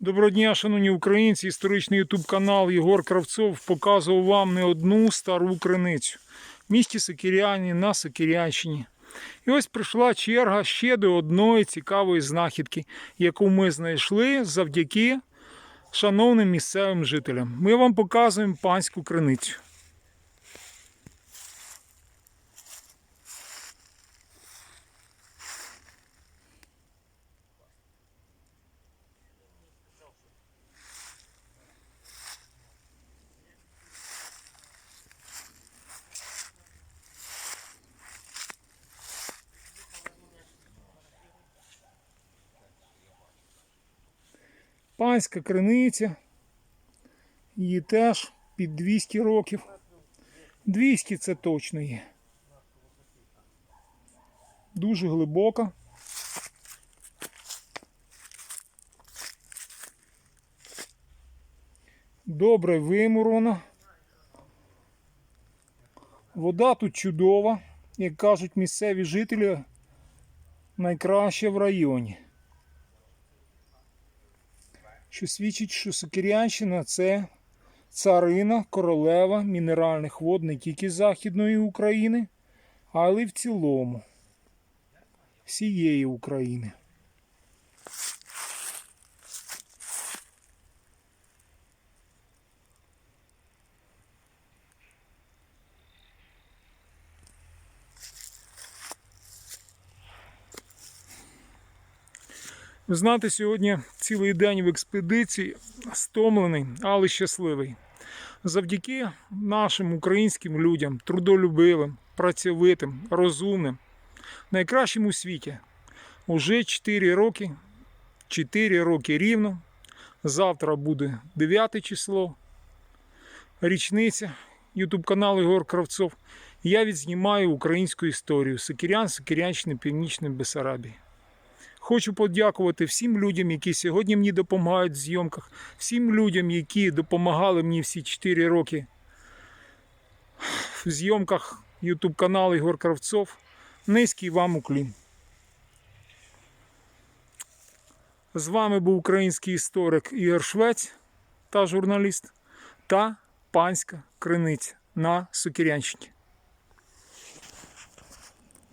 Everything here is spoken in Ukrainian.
Доброго дня, шановні українці, історичний ютуб канал Єгор Кравцов показував вам не одну стару криницю в місті Сокиряні на Сокирянщині. І ось прийшла черга ще до одної цікавої знахідки, яку ми знайшли завдяки шановним місцевим жителям. Ми вам показуємо панську криницю. Панська криниця. Її теж під 200 років. 200 це точно є. Дуже глибока. Добре вимурована. Вода тут чудова, як кажуть місцеві жителі, найкраща в районі що свідчить, що Сокирянщина це царина, королева мінеральних вод не тільки Західної України, але й в цілому всієї України. Ви знаєте, сьогодні цілий день в експедиції стомлений, але щасливий. Завдяки нашим українським людям, трудолюбивим, працьовитим, розумним, найкращим у світі. Уже 4 роки, 4 роки рівно. Завтра буде 9 число, річниця Ютуб каналу Ігор Кравцов. Я відзнімаю українську історію Сокирян, Сокирянщини, Північної Бесарабії. Хочу подякувати всім людям, які сьогодні мені допомагають в зйомках, всім людям, які допомагали мені всі 4 роки в зйомках YouTube каналу Ігор Кравцов. Низький вам уклін. З вами був український історик Ігор Швець та журналіст та панська криниця на Сокирянщині.